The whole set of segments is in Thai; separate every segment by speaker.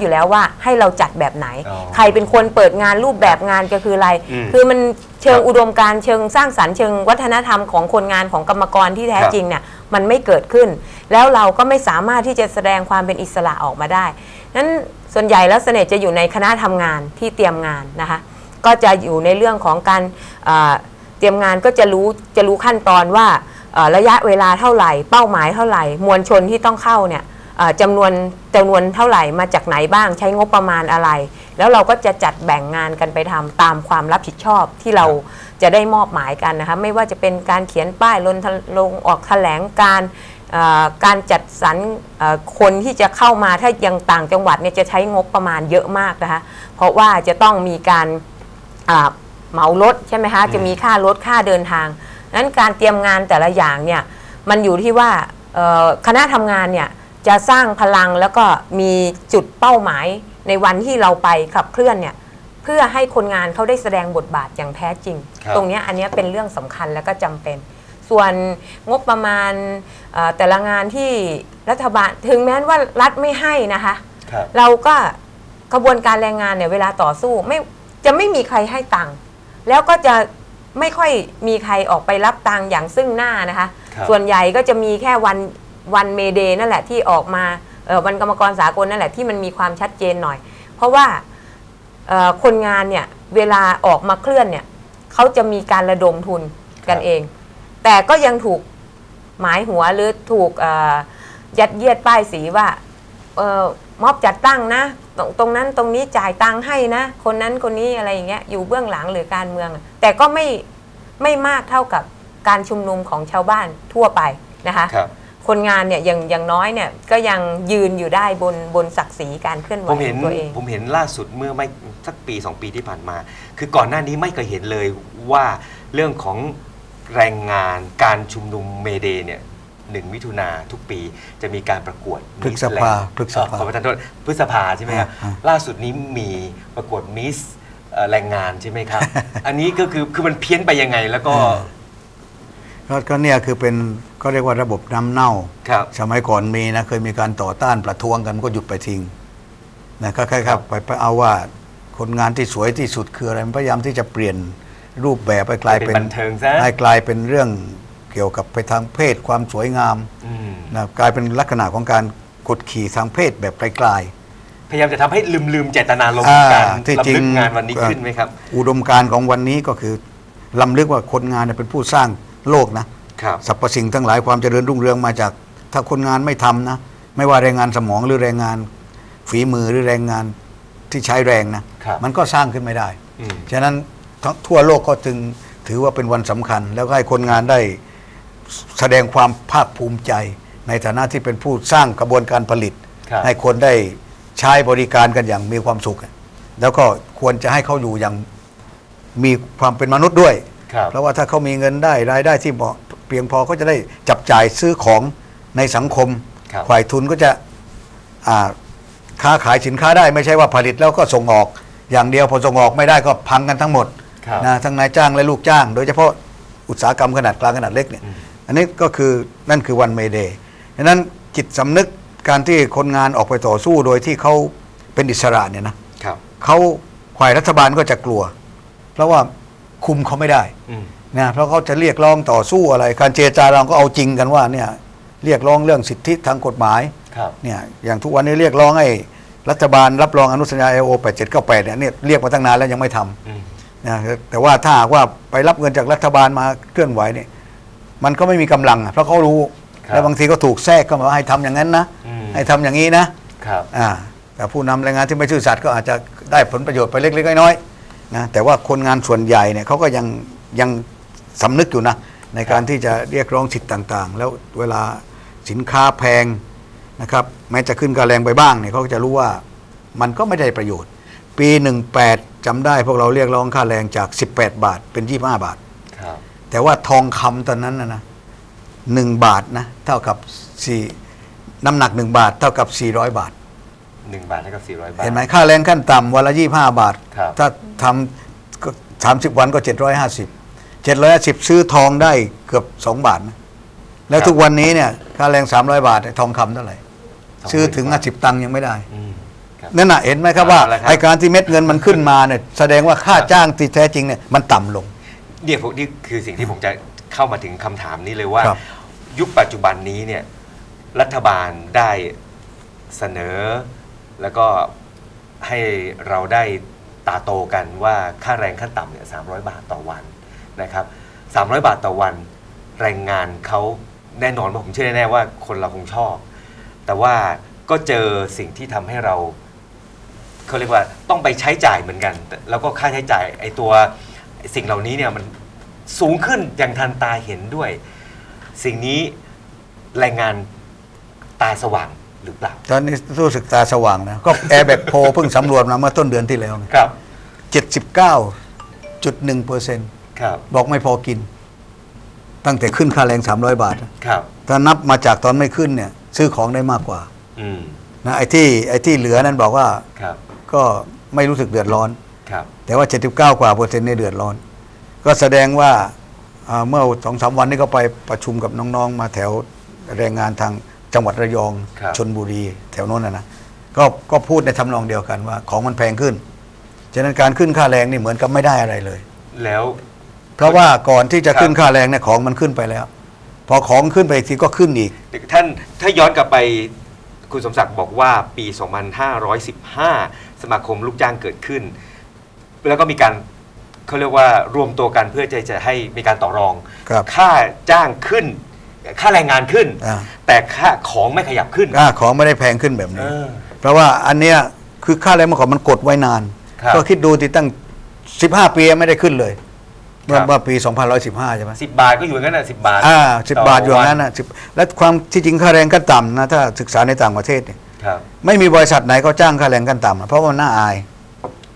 Speaker 1: อยู่แล้วว่าให้เราจัดแบบไหน
Speaker 2: อ๋อ
Speaker 1: ใครเป็นคนเปิดงานรูปแบบงานก็คืออะไร
Speaker 2: อืม
Speaker 1: คือมันเชิง
Speaker 2: ครับ
Speaker 1: อุดมการณ์เชิงสร้างสรรค์เชิงวัฒนธรรมของคนงานของกรรมกรที่แท้
Speaker 2: ครับ
Speaker 1: จริงเนี่ยมันไม่เกิดขึ้น แล้วเราก็ไม่สามารถที่จะแสดงความเป็นอิสระออกมาได้นั้นส่วนใหญ่แล้วเสน่ห์จะอยู่ในคณะทำงานที่เตรียมงานนะคะ ก็จะอยู่ในเรื่องของการเอ่อเตรียมงานก็จะรู้จะรู้ขั้นตอนว่าเอ่อระยะเวลาเท่าไหร่ เป้าหมายเท่าไหร่ มวลชนที่ต้องเข้าเนี่ยเอ่อ จำนวนจำนวนเท่าไหร่มาจากไหนบ้างใช้งบประมาณอะไร แล้วเราก็จะจัดแบ่งงานกันไปทำตามความรับผิดชอบที่เราจะได้มอบหมายกันนะคะไม่ว่าจะเป็นการเขียนป้ายลนลงออกแถลงการเอ่อการจัดสรรเอ่อคนที่จะเข้ามาถ้ายังต่างจังหวัดเนี่ยจะใช้งบประมาณเยอะมากนะคะเพราะว่าจะต้องมีการอ่าเหมารถใช่ไหมคะจะมีค่ารถค่าเดินทางนั้นการเตรียมงานแต่ละอย่างเนี่ยมันอยู่ที่ว่าเอ่อคณะทำงานเนี่ย จะสร้างพลังแล้วก็มีจุดเป้าหมายในวันที่เราไปขับเคลื่อนเนี่ยเพื่อให้คนงานเขาได้แสดงบทบาทอย่างแท้จริง
Speaker 2: ครับ
Speaker 1: ตรงเนี้ยอันเนี้ยเป็นเรื่องสำคัญและก็จำเป็น ส่วนงบประมาณเอ่อแต่ละงานที่รัฐบาลถึงแม้ว่ารัฐไม่ให้นะคะ
Speaker 2: ครับ
Speaker 1: เราก็กระบวนการแรงงานเนี่ยเวลาต่อสู้ไม่จะไม่มีใครให้ตังค์แล้วก็จะไม่ค่อยมีใครออกไปรับตังค์อย่างซึ่งหน้านะคะ
Speaker 2: ครับ
Speaker 1: ส่วนใหญ่ก็จะมีแค่วัน วันเมเดนั่นแหละที่ออกมาวันกรรมกรสากลนั่นแหละที่มันมีความชัดเจนหน่อย เพราะว่าคนงานเนี่ยเวลาออกมาเคลื่อนเนี่ยเขาจะมีการระดมทุนกันเอง แต่ก็ยังถูกหมายหัวหรือถูกยัดเยียดป้ายสีว่าเออมอบจัดตั้งนะตรงตรงนั้นตรงนี้จ่ายตังค์ให้นะ คนนั้นคนนี้อะไรอย่างเงี้ยอยู่เบื้องหลังหรือการเมือง แต่ก็ไม่ไม่มากเท่ากับการชุมนุมของชาวบ้านทั่วไปนะคะ
Speaker 2: ค
Speaker 1: คนงานเนี่ยอย่างอย่างน้อยเนี่ยก็ยังยืนอยู่ได้บนบนศักดิ์ศรีการเคลื่อนไหว
Speaker 2: ผมเห็น
Speaker 1: ของตัวเอง
Speaker 2: ผมเห็นล่าสุดเมื่อไม่สักปีสองปีที่ผ่านมา คือก่อนหน้านี้ไม่เคยเห็นเลยว่าเรื่องของแรงงานการชุมนุมเมเดย์เนี่ยหนึ่งมิถุนาทุกปีจะมีการประกวด
Speaker 3: พฤษภา
Speaker 2: Miss Land
Speaker 3: พฤษภา
Speaker 2: เอ่อขอประทานโทษพฤษภาใช่ไหมครับ
Speaker 3: อ่าอ่า
Speaker 2: ล่าสุดนี้มีประกวดมิสแรงงานใช่ไหมครับ อันนี้ก็คือคือมันเพี้ยนไปยังไงแล้วก็
Speaker 3: ก็ก็เนี่ยคือเป็น ก็เรียกว่าระบบน้ำเน่า
Speaker 2: ครับ
Speaker 3: สมัยก่อนมีนะเคยมีการต่อต้านประท้วงกันก็หยุดไปทิ้งนะก็แค่ครับ ไปไปเอาว่าคนงานที่สวยที่สุดคืออะไรมันพยายามที่จะเปลี่ยนรูปแบบไปกลายเป็น
Speaker 2: เป็นบันเทิงซะ
Speaker 3: ให้กลายเป็นเรื่องเกี่ยวกับไปทางเพศความสวยงาม
Speaker 2: อืม
Speaker 3: นะกลายเป็นลักษณะของการกดขี่ทางเพศแบบไกลๆ
Speaker 2: พยายามจะทำให้ลืมลืมเจตนารมณ์
Speaker 3: อ่า
Speaker 2: ของการ
Speaker 3: ที่จริ
Speaker 2: ลำลึ
Speaker 3: ง
Speaker 2: กงานวันนี้ขึ้นไหมครับ
Speaker 3: อุดมการณ์ของวันนี้ก็คือลำลึกว่าคนงานเนี่ยเป็นผู้สร้างโลกนะครับ สรรพสิ่งทั้งหลายความเจริญรุ่งเรืองมาจาก ถ้าคนงานไม่ทำนะ ไม่ว่าแรงงานสมองหรือแรงงาน ฝีมือหรือแรงงานที่ใช้แรงนะครับมันก็สร้างขึ้นไม่ได้
Speaker 2: อืม
Speaker 3: ฉะนั้นทั้งทั่วโลกก็จึงถือว่าเป็นวันสำคัญ แล้วก็ให้คนงานได้แสดงความภาคภูมิใจ ในฐานะที่เป็นผู้สร้างกระบวนการผลิต
Speaker 2: ครับ
Speaker 3: ให้คนได้ใช้บริการกันอย่างมีความสุข แล้วก็ควรจะให้เขาอยู่อย่างมีความเป็นมนุษย์ด้วย
Speaker 2: ครับ
Speaker 3: เพราะว่าถ้าเขามีเงินได้รายได้ที่เหมาะ เพียงพอก็จะได้จับจ่ายซื้อของในสังคม
Speaker 2: ครับ
Speaker 3: ฝ่ายทุนก็จะอ่าค้าขายสินค้าได้ไม่ใช่ว่าผลิตแล้วก็ส่งออก อย่างเดียวพอส่งออกไม่ได้ก็พังกันทั้งหมด
Speaker 2: ครับ
Speaker 3: นะทั้งนายจ้างและลูกจ้าง โดยเฉพาะอุตสาหกรรมขนาดกลางขนาดเล็กเนี่ย
Speaker 2: อืม
Speaker 3: อันนี้ก็คือนั่นคือวันเมเดย์ดังนั้นจิตสำนึกการที่คนงานออกไปต่อสู้โดยที่เขาเป็นอิสระเนี่ยนะ ครับ เขาฝ่ายรัฐบาลก็จะกลัว เพราะว่าคุมเขาไม่ได้
Speaker 2: อืม
Speaker 3: นะเพราะเขาจะเรียกร้องต่อสู้อะไร การเจรจาเราก็เอาจริงกันว่าเนี่ยเรียกร้องเรื่องสิทธิทางกฎหมาย
Speaker 2: ครับ
Speaker 3: เนี่ยอย่างทุกวันนี้เรียกร้องให้รัฐบาลรับรองอนุสัญญา ILO 8798เนี่ยเนี่ยเรียกมาตั้งนานแล้วยังไม่ทำ
Speaker 2: อืม
Speaker 3: นะแต่ว่าถ้าหากว่าไปรับเงินจากรัฐบาลมาเคลื่อนไหวเนี่ยมันก็ไม่มีกำลังอะเพราะเขารู้
Speaker 2: ครับ
Speaker 3: แล้วบางทีก็ถูกแทรกเข้ามาว่าให้ทำอย่างนั้นนะ
Speaker 2: อืม
Speaker 3: ให้ทำอย่างนี้นะครับอ่าแต่ผู้นำแรงงานที่ไม่ซื่อสัตย์ก็อาจจะได้ผลประโยชน์ไปเล็กๆน้อยๆนะแต่ว่าคนงานส่วนใหญ่เนี่ยเขาก็ยังยัง สำนึกอยู่นะ ในการที่จะเรียกร้องสิทธิ์ต่างๆ แล้วเวลาสินค้าแพงนะครับแม้จะขึ้นค่าแรงไปบ้างเนี่ยเขาก็จะรู้ว่ามันก็ไม่ได้ประโยชน์ ปี 18จำได้พวกเราเรียกร้องค่าแรงจาก 18 บาทเป็น 25 บาท
Speaker 2: ครับ
Speaker 3: แต่ว่าทองคำตอนนั้นนะนะหนึ่งบาทนะเท่ากับสี่น้ำหนักหนึ่งบาท เท่ากับ 400 บาท
Speaker 2: หนึ่งบาทเท่ากับสี่ร้อยบาท
Speaker 3: เห็นไหมค่าแรงขั้นต่ำวันละ 25 บาท
Speaker 2: ครับ
Speaker 3: ถ้าทำก็30 วันก็ 750 750ซื้อทองได้เกือบ2บาทนะแล้วทุกวันนี้เนี่ยค่าแรง300บาทเนี่ยทองคำเท่าไหร่ ซื้อถึง50ตังค์ยังไม่ได้
Speaker 2: อืมครับ
Speaker 3: นั่นน่ะเห็นไหมครับว่า
Speaker 2: เอาละครับ
Speaker 3: ไอการที่เม็ดเงินมันขึ้นมาเนี่ยแสดงว่าค่าจ้างที่แท้จริงเนี่ยมันต่ำลง
Speaker 2: เนี่ยผมนี่คือสิ่งที่ผมจะเข้ามาถึงคำถามนี้เลยว่า
Speaker 3: ครับ
Speaker 2: ยุคปัจจุบันนี้เนี่ยรัฐบาลได้เสนอ แล้วก็ให้เราได้ตาโตกันว่าค่าแรงขั้นต่ำเนี่ยสามบาทต่อวัน นะครับสามบาทต่อวันแรงงานเขาแน่นอนว่าผมเชื่อแน่ๆว่าคนเราคงชอบ แต่ว่าก็เจอสิ่งที่ทำให้เราเขาเรียกว่าต้องไปใช้จ่ายเหมือนกันแต่แล้วก็ค่าใช้จ่ายไอ้ตัวสิ่งเหล่านี้เนี่ยมันสูงขึ้นอย่างทันตาเห็นด้วย สิ่งนี้แรงงานตาสว่างหรือเปล่า
Speaker 3: ตอนนี้รู้สึกตาสว่างนะ ก็แอร์แบกโพเพิ่งสำรวจมาเมื่อต้นเดือนที่แล้ว
Speaker 2: ครับ
Speaker 3: เจ็ดสิบเก้าจุดหนึ่งเปอร์เซ็นต์
Speaker 2: ครับ
Speaker 3: บอกไม่พอกิน ตั้งแต่ขึ้นค่าแรงสามร้อยบาท
Speaker 2: ครับ
Speaker 3: ถ้านับมาจากตอนไม่ขึ้นเนี่ย ซื้อของได้มากกว่า
Speaker 2: อืม
Speaker 3: นะไอ้ที่ไอ้ที่เหลือนั้นบอกว่า
Speaker 2: ครับ
Speaker 3: ก็ไม่รู้สึกเดือดร้อน
Speaker 2: ครับ
Speaker 3: แต่ว่า 79 กว่าเปอร์เซ็นต์เนี่ยเดือดร้อน ก็แสดงว่าอ่าเมื่อสองสามวันนี้ก็ไปประชุมกับน้องๆ มาแถวแรงงานทางจังหวัดระยอง
Speaker 2: ครับ
Speaker 3: ชนบุรี แถวโน้นนะนะก็ก็พูดในทำนองเดียวกันว่า ของมันแพงขึ้น ฉะนั้นการขึ้นค่าแรงนี่เหมือนกับไม่ได้อะไรเลย
Speaker 2: แล้ว
Speaker 3: เพราะว่าก่อนที่จะ
Speaker 2: ครับ
Speaker 3: ขึ้นค่าแรงเนี่ยของมันขึ้นไปแล้ว พอของขึ้นไปอีกทีก็ขึ้นอีก
Speaker 2: ท่านถ้าย้อนกลับไปคุณสมศักดิ์บอกว่าปี 2515 สมาคมลูกจ้างเกิดขึ้น แล้วก็มีการเขาเรียกว่ารวมตัวกันเพื่อจะจะให้มีการต่อรอง
Speaker 3: ครับ
Speaker 2: ค่าจ้างขึ้น ค่าแรงงานขึ้น
Speaker 3: อ่า
Speaker 2: แต่ค่าของไม่ขยับขึ้น
Speaker 3: ค่าของไม่ได้แพงขึ้นแบบ
Speaker 2: เอ
Speaker 3: นี้
Speaker 2: อ
Speaker 3: เพราะว่าอันเนี้ยคือค่าแรงเมื่อก่อนมันกดไว้นาน
Speaker 2: ครับ
Speaker 3: ก็คิดดูที่ตั้ง 15 ปีไม่ได้ขึ้นเลย เมื่อ
Speaker 2: ครับ
Speaker 3: เมื่อปี 2115 ใช่ไหม
Speaker 2: สิบบาทก็อยู่อย่างนั้นน่ะสิบบาท
Speaker 3: อ่าสิ
Speaker 2: ต่
Speaker 3: บาทอยู่อย่างนั้น
Speaker 2: วั
Speaker 3: นะ10และความที่จริงค่าแรงขั้นต่ำนะถ้าศึกษาในต่างประเทศเนี่ย
Speaker 2: ครับ
Speaker 3: ไม่มีบริษัทไหนเขาจ้างค่าแรงขั้นต่ำนะเพราะว่ามันน่าอาย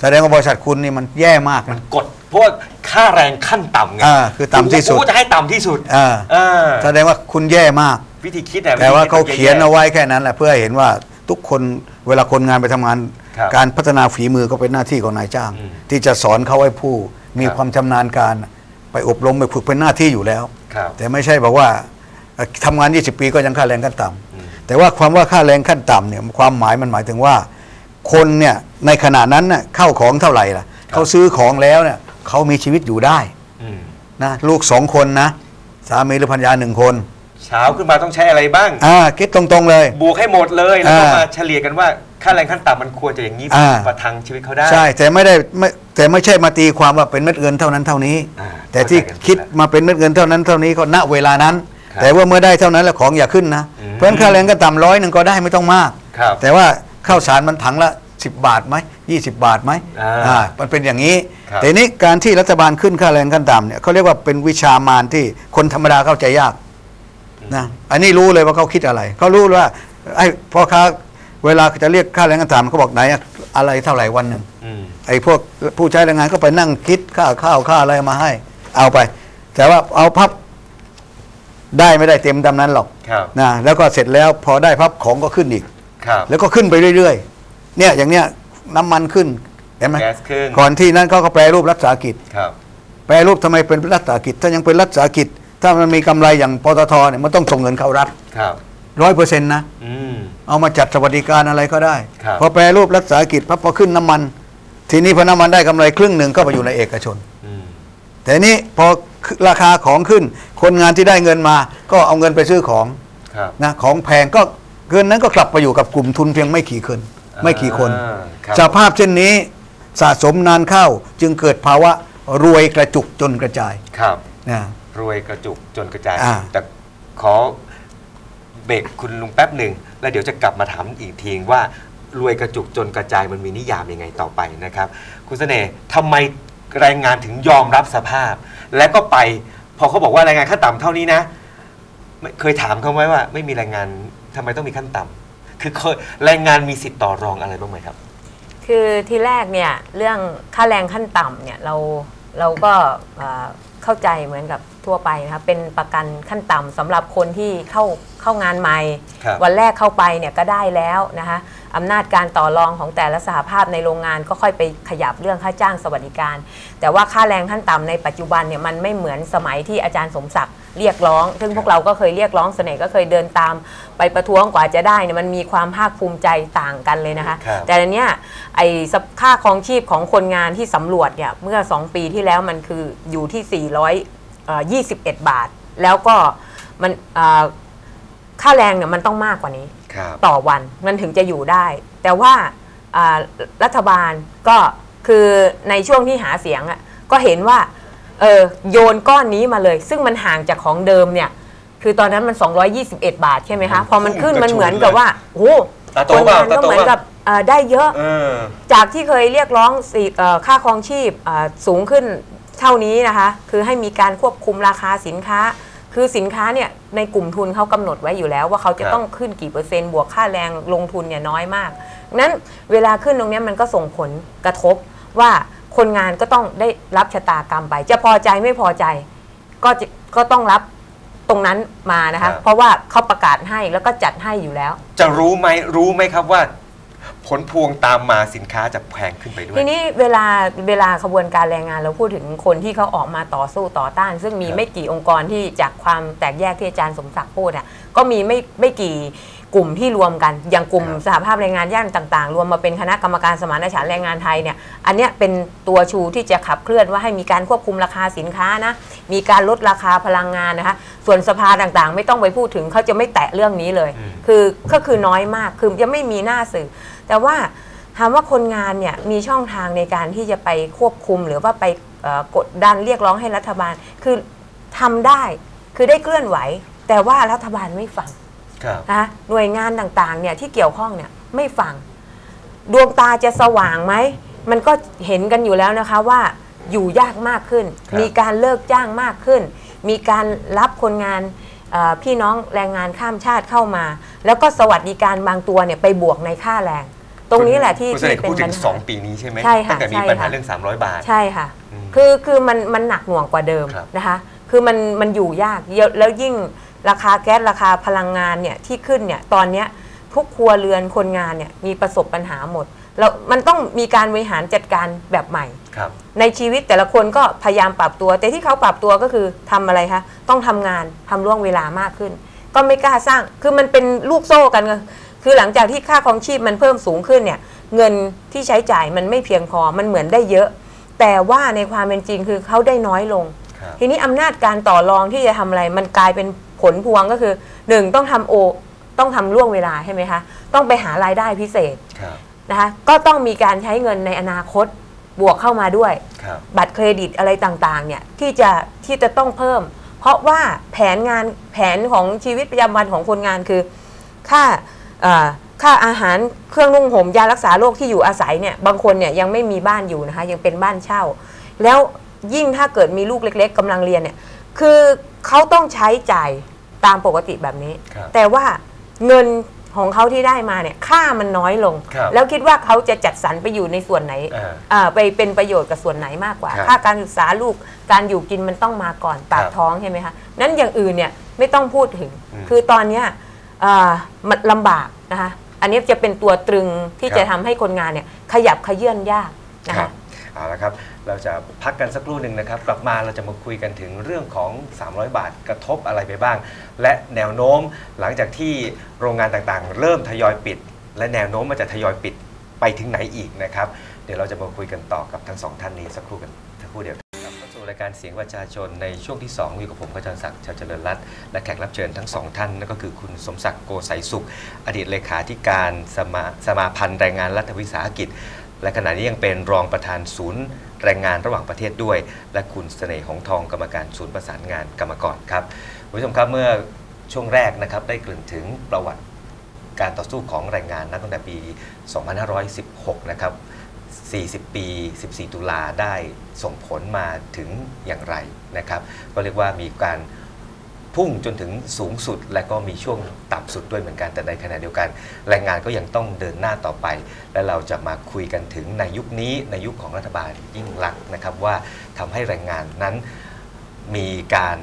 Speaker 3: แสดงว่าบริษัทคุณนี่มันแย่มาก
Speaker 2: มัน
Speaker 3: นะ
Speaker 2: กดเพราะว่าค่าแรงขั้นต่ำไง
Speaker 3: อ่าคือต่ำที่สุด
Speaker 2: กูก็จะให้ต่ำที่สุด
Speaker 3: อ่า
Speaker 2: เออ
Speaker 3: แสดงว่าคุณแย่มาก
Speaker 2: วิธีคิดอะ
Speaker 3: แต่ว่า
Speaker 2: ธีคิด
Speaker 3: เขาเขียน
Speaker 2: แๆ
Speaker 3: เอาไว้แค่นั้นแหละเพื่อให้เห็นว่าทุกคนเวลาคนงานไปทำงาน
Speaker 2: ครับ
Speaker 3: การพัฒนาฝีมือก็เป็นหน้าที่ของนายจ้าง
Speaker 2: อืม
Speaker 3: ที่จะสอนเขาให้ผู้ มี
Speaker 2: ครับ
Speaker 3: ความชำนาญการ ไปอบรมไปฝึกเป็นหน้าที่อยู่แล้ว
Speaker 2: ครับ
Speaker 3: แต่ไม่ใช่บอกว่าเอ่อทำงาน 20 ปีก็ยังค่าแรงขั้นต่ำ
Speaker 2: อืม
Speaker 3: แต่ว่าความว่าค่าแรงขั้นต่ำเนี่ยความหมายมันหมายถึงว่า คนเนี่ยในขณะนั้นน่ะเข้าของเท่าไหร่ล่ะเขาซื้อของแล้วเนี่ยเขามีชีวิตอยู่ได้
Speaker 2: อืม
Speaker 3: นะลูกสองคนนะสามีหรือภรรยาหนึ่งคน
Speaker 2: เช้าขึ้นมาต้องใช้อะไรบ้าง
Speaker 3: อ่าคิดตรงๆเลย
Speaker 2: บวกให้หมดเลยแล้วก็
Speaker 3: อ่าม
Speaker 2: มาเฉลี่ยกันว่าค่าแรงขั้นต่ำมันควรจะอย่างนี้
Speaker 3: อ่า
Speaker 2: ประทังชีวิตเขาได้
Speaker 3: ใช่แต่ไม่ได้ไม่แต่ไม่ใช่มาตีความว่าเป็นเม็ดเงินเท่านั้นเท่านี้
Speaker 2: อ่า
Speaker 3: แต่ที่
Speaker 2: เข้าใจกัน
Speaker 3: คิดมาเป็นเม็ดเงินเท่านั้นเท่านี้ก็ณเวลานั้น
Speaker 2: ครับ
Speaker 3: แต่ว่าเมื่อได้เท่านั้นแล้วของอย่าขึ้นนะ
Speaker 2: อืม
Speaker 3: เพราะฉะนั้นค่าแรงก็ต่ำร้อยหนึ่งก็ได้ไม่ต้องมาก
Speaker 2: ครับ
Speaker 3: แต่ว่าข้าวสารมันถังละ 10 บาทไหม20 บาทไหม
Speaker 2: อ่า
Speaker 3: อ่ามันเป็นอย่างนี้
Speaker 2: ครับ
Speaker 3: แต่นี้การที่รัฐบาลขึ้นค่าแรงขั้นต่ำเนี่ยเขาเรียกว่าเป็นวิชามารที่คนธรรมดาเข้าใจยาก นะอันนี้รู้เลยว่าเขาคิดอะไรเขารู้ว่าไอ้พ่อค้าเวลาจะเรียกค่าแรงขั้นต่ำเขาบอกไหนอะอะไรเท่าไหร่วันหนึ่ง
Speaker 2: อืม
Speaker 3: ไอ้พวกผู้ใช้แรงงานก็ไปนั่งคิดค่าข้าวค่าอะไรมาให้ เอาไป แต่ว่าเอาพับได้ไม่ได้เต็มตามนั้นหรอก
Speaker 2: ครับ
Speaker 3: นะแล้วก็เสร็จแล้วพอได้พับของก็ขึ้นอีก
Speaker 2: ครับ
Speaker 3: แล้วก็ขึ้นไปเรื่อยๆ เนี่ยอย่างเนี้ยน้ำมันขึ้นเห็นไหม
Speaker 2: แก๊สขึ้น
Speaker 3: ก่อนที่นั้นเขาก็แปรรูปรัฐสาหกิจ
Speaker 2: ครับ
Speaker 3: แปรรูปทำไมเป็นรัฐสาหกิจถ้ายังเป็นรัฐสาหกิจ ถ้ามันมีกำไรอย่างปตทเนี่ยมันต้องส่งเงินเข้ารัฐ
Speaker 2: ครับ
Speaker 3: ร้อยเปอร์เซ็นต์นะ
Speaker 2: อืม
Speaker 3: เอามาจัดสวัสดิการอะไรก็ได้
Speaker 2: ครับ
Speaker 3: พอแปรรูปรัฐสาหกิจพับพอขึ้นน้ำมัน ทีนี้พอน้ำมันได้กำไรครึ่งหนึ่งก็ไปอยู่ในเอกชน
Speaker 2: อืม
Speaker 3: แต่นี้พอราคาของขึ้น คนงานที่ได้เงินมา ก็เอาเงินไปซื้อของ
Speaker 2: ครับ
Speaker 3: นะของแพงก็เงินนั้นก็กลับไปอยู่กับกลุ่มทุนเพียงไม่กี่คนไม่กี่คน
Speaker 2: อ่าครับ
Speaker 3: สภาพเช่นนี้สะสมนานเข้าจึงเกิดภาวะรวยกระจุกจนกระจาย
Speaker 2: ครับ
Speaker 3: นะ
Speaker 2: รวยกระจุกจนกระจาย
Speaker 3: อ่า
Speaker 2: แต่ขอเบรกคุณลุงแป๊บหนึ่ง แล้วเดี๋ยวจะกลับมาถามอีกทีว่ารวยกระจุกจนกระจายมันมีนิยามยังไงต่อไปนะครับ คุณเสน่ห์ทำไมแรงงานถึงยอมรับสภาพ แล้วก็ไปพอเขาบอกว่าแรงงานขั้นต่ำเท่านี้นะ ไม่เคยถามเขาไหมว่า ไม่มีแรงงานทำไมต้องมีขั้นต่ำคือเคยแรงงานมีสิทธิ์ต่อรองอะไรบ้างไหมครับ
Speaker 1: คือที่แรกเนี่ยเรื่องค่าแรงขั้นต่ำเนี่ยเราเราก็เอ่อ เข้าใจเหมือนกับทั่วไปนะคะเป็นประกันขั้นต่ำสำหรับคนที่เข้าเข้างานใหม่
Speaker 2: ครับ
Speaker 1: วันแรกเข้าไปเนี่ยก็ได้แล้วนะคะอำนาจการต่อรองของแต่ละสหภาพในโรงงานก็ค่อยไปขยับเรื่องค่าจ้างสวัสดิการ แต่ว่าค่าแรงขั้นต่ำในปัจจุบันเนี่ยมันไม่เหมือนสมัยที่อาจารย์สมศักดิ์ เรียกร้อง ซึ่งพวกเราก็เคยเรียกร้องเสน่ห์ก็เคยเดินตามไปประท้วงกว่าจะได้เนี่ยมันมีความภาคภูมิใจต่างกันเลยนะคะ
Speaker 2: ครับ
Speaker 1: แต่อันเนี้ยไอ้สภค่าครองชีพของคนงานที่สำรวจเนี่ยเมื่อ 2 ปีที่แล้วมันคืออยู่ที่ 421 บาท แล้วก็มันเอ่อค่าแรงเนี่ยมันต้องมากกว่านี้
Speaker 2: ครับ
Speaker 1: ต่อวันมันถึงจะอยู่ได้ แต่ว่าอ่ารัฐบาลก็คือในช่วงที่หาเสียงอะก็เห็นว่า เออโยนก้อนนี้มาเลย ซึ่งมันห่างจากของเดิมเนี่ย คือตอนนั้นมัน 221 บาทใช่ไหมคะ พอมันขึ้นมันเหมือนกับว่าโอ้โห
Speaker 2: ตาโต
Speaker 1: คน
Speaker 2: เปล่างา
Speaker 1: น
Speaker 2: ตา
Speaker 1: ก็
Speaker 2: โต
Speaker 1: เหมือน
Speaker 2: เปล่า
Speaker 1: กับเอ่อได้เยอะ
Speaker 2: เออ
Speaker 1: จากที่เคยเรียกร้องสิเอ่อค่าครองชีพอ่าสูงขึ้นเท่านี้นะคะ คือให้มีการควบคุมราคาสินค้า คือสินค้าเนี่ยในกลุ่มทุนเขากำหนดไว้อยู่แล้วว่าเขาจะ
Speaker 2: ครับ
Speaker 1: ต้องขึ้นกี่เปอร์เซ็นต์ บวกค่าแรงลงทุนเนี่ยน้อยมากนั้นเวลาขึ้นตรงเนี้ยมันก็ส่งผลกระทบว่า คนงานก็ต้องได้รับชะตากรรมไป จะพอใจไม่พอใจ ก็จะก็ต้องรับตรงนั้นมานะ
Speaker 2: ครั
Speaker 1: คะ
Speaker 2: บ
Speaker 1: เพราะว่าเขาประกาศให้แล้วก็จัดให้อยู่แล้ว
Speaker 2: จะรู้ไหมรู้ไหมครับว่า ผลพวงตามมาสินค้าจะแพงขึ้นไปด้วย
Speaker 1: ทีนี้เวลาเวลาขบวนการแรงงานเราพูดถึงคนที่เขาออกมาต่อสู้ต่อต้าน ซึ่งมี
Speaker 2: ครับ
Speaker 1: ไม่กี่องค์กรที่จากความแตกแยกที่อาจารย์สมศักดิ์พูดอะก็มีไม่ไม่กี่ กลุ่มที่รวมกัน อย่างกลุ่ม
Speaker 2: ครับ
Speaker 1: สหภาพแรงงานย่านต่างๆ รวมมาเป็นคณะกรรมการสมานฉันท์แรงงานไทยเนี่ย อันเนี้ยเป็นตัวชูที่จะขับเคลื่อนว่าให้มีการควบคุมราคาสินค้านะ มีการลดราคาพลังงานนะคะ ส่วนสภาต่างๆ ไม่ต้องไปพูดถึงเขาจะไม่แตะเรื่องนี้เลย
Speaker 2: อืม
Speaker 1: คือก็คือน้อยมาก คือจะไม่มีหน้าสื่อ แต่ว่าถามว่าคนงานเนี่ยมีช่องทางในการที่จะไปควบคุมหรือว่าไปเอ่อกดดันเรียกร้องให้รัฐบาล คือทำได้ คือได้เคลื่อนไหว แต่ว่ารัฐบาลไม่ฟัง
Speaker 2: ครับ
Speaker 1: นะคะหน่วยงานต่างๆเนี่ยที่เกี่ยวข้องเนี่ยไม่ฟัง ดวงตาจะสว่างไหม มันก็เห็นกันอยู่แล้วนะคะว่าอยู่ยากมากขึ้น
Speaker 2: ครับ
Speaker 1: มีการเลิกจ้างมากขึ้น มีการรับคนงานเอ่อพี่น้องแรงงานข้ามชาติเข้ามา แล้วก็สวัสดิการบางตัวเนี่ยไปบวกในค่าแรง ตรงนี้แหละที่
Speaker 2: คุณเสน่ห์
Speaker 1: ที่
Speaker 2: พูดถึ
Speaker 1: ปั
Speaker 2: ง
Speaker 1: ญหา
Speaker 2: สองปีนี้ใช่ไหม
Speaker 1: ใช่ค่ะ
Speaker 2: ตั้งแต่มี
Speaker 1: ใช่
Speaker 2: ปัญหา
Speaker 1: ค่ะ
Speaker 2: เรื่อง 300 บาท
Speaker 1: ใช่ค่ะ
Speaker 2: อืม
Speaker 1: คือคือมันมันหนักหน่วงกว่าเดิม
Speaker 2: ครับ
Speaker 1: นะคะ คือมันมันอยู่ยากเยอะแล้วยิ่ง ราคาแก๊สราคาพลังงานเนี่ยที่ขึ้นเนี่ยตอนเนี้ยทุกครัวเรือนคนงานเนี่ยมีประสบปัญหาหมดแล้วมันต้องมีการบริหารจัดการแบบใหม่
Speaker 2: ครับ
Speaker 1: ในชีวิตแต่ละคนก็พยายามปรับตัว แต่ที่เขาปรับตัวก็คือทำอะไรคะต้องทำงานทำล่วงเวลามากขึ้น ก็ไม่กล้าสร้างคือมันเป็นลูกโซ่กันไงคือหลังจากที่ค่าครองชีพมันเพิ่มสูงขึ้นเนี่ย เงินที่ใช้จ่ายมันไม่เพียงพอมันเหมือนได้เยอะ แต่ว่าในความเป็นจริงคือเขาได้น้อยลง
Speaker 2: ครับ
Speaker 1: ทีนี้อำนาจการต่อรองที่จะทำอะไรมันกลายเป็น ผลพวงก็คือหนึ่งต้องทำโอต้องทำล่วงเวลาใช่ไหมคะต้องไปหารายได้พิเศษ
Speaker 2: ครับ
Speaker 1: นะคะก็ต้องมีการใช้เงินในอนาคตบวกเข้ามาด้วย
Speaker 2: ครับ
Speaker 1: บัตรเครดิตอะไรต่างๆเนี่ยที่จะที่จะต้องเพิ่ม เพราะว่าแผนงานแผนของชีวิตประจำวันของคนงานคือ ค่าเอ่อค่าอาหารเครื่องนุ่งห่มยารักษาโรคที่อยู่อาศัยเนี่ยบางคนเนี่ยยังไม่มีบ้านอยู่นะคะยังเป็นบ้านเช่า แล้วยิ่งถ้าเกิดมีลูกเล็ก ๆกำลังเรียนเนี่ยคือ เขาต้องใช้จ่ายตามปกติแบบนี้
Speaker 2: ครับ
Speaker 1: แต่ว่าเงินของเขาที่ได้มาเนี่ยค่ามันน้อยลง
Speaker 2: ครับ
Speaker 1: แล้วคิดว่าเขาจะจัดสรรไปอยู่ในส่วนไหน
Speaker 2: อ่า
Speaker 1: อ่าไปเป็นประโยชน์กับส่วนไหนมากกว่า
Speaker 2: ครับ
Speaker 1: ค่าการศึกษาลูกการอยู่กินมันต้องมาก่อนปาก
Speaker 2: ครับ
Speaker 1: ท้องใช่ไหมคะนั้นอย่างอื่นเนี่ยไม่ต้องพูดถึง
Speaker 2: อืม
Speaker 1: คือตอนเนี้ยอ่ามันลำบากนะคะอันนี้จะเป็นตัวตรึงที่
Speaker 2: ครับ
Speaker 1: จะทำให้คนงานเนี่ยขยับขยื่นยากนะ
Speaker 2: ครั
Speaker 1: คะ
Speaker 2: บเอาละครับ เราจะพักกันสักครู่หนึ่งนะครับ กลับมาเราจะมาคุยกันถึงเรื่องของ 300 บาทกระทบอะไรไปบ้าง และแนวโน้มหลังจากที่โรงงานต่างๆ เริ่มทยอยปิด และแนวโน้มมันจะทยอยปิดไปถึงไหนอีกนะครับ เดี๋ยวเราจะมาคุยกันต่อกับทั้งสองท่านนี้สักครู่กันสักครู่เดียวครับเข้าสู่รายการเสียงประชาชนในช่วงที่2อยู่กับผมกจรศักดิ์ชาวเจริญรัตน์และแขกรับเชิญทั้งสองท่านนั่นก็คือคุณสมศักดิ์โกไสยสุข อดีตเลขาธิการสมาสมาพันธ์แรงงานรัฐวิสาหกิจ และขณะนี้ยังเป็นรองประธานศูนย์ แรงงานระหว่างประเทศด้วย และคุณเสน่ห์หงทองกรรมการศูนย์ประสานงานกรรมกรครับคุณผู้ชมครับเมื่อช่วงแรกนะครับได้กลิ่นถึงประวัติการต่อสู้ของแรงงานนับตั้งแต่ปี 2516 นะครับ 40 ปี 14 ตุลาได้ส่งผลมาถึงอย่างไรนะครับ ก็เรียกว่ามีการ พุ่งจนถึงสูงสุด และก็มีช่วงต่ำสุดด้วยเหมือนกันแต่ในขณะเดียวกัน แรงงานก็ยังต้องเดินหน้าต่อไป และเราจะมาคุยกันถึงในยุคนี้ในยุคของรัฐบาลยิ่งรักษณ์นะครับว่าทำให้แรงงานนั้นมีการ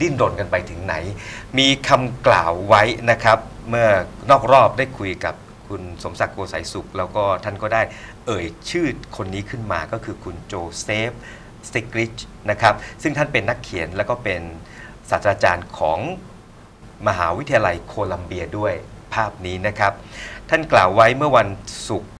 Speaker 2: ดิ้นรนกันไปถึงไหน มีคำกล่าวไว้นะครับ เมื่อนอกรอบได้คุยกับคุณสมศักดิ์โกไสยสุข แล้วก็ท่านก็ได้เอ่ยชื่อคนนี้ขึ้นมาก็คือคุณโจเซฟสติกริชนะครับ ซึ่งท่านเป็นนักเขียนแล้วก็เป็น ศาสตราจารย์ของมหาวิทยาลัยโคลัมเบียด้วยภาพนี้นะครับ ท่านกล่าวไว้เมื่อวันศุกร์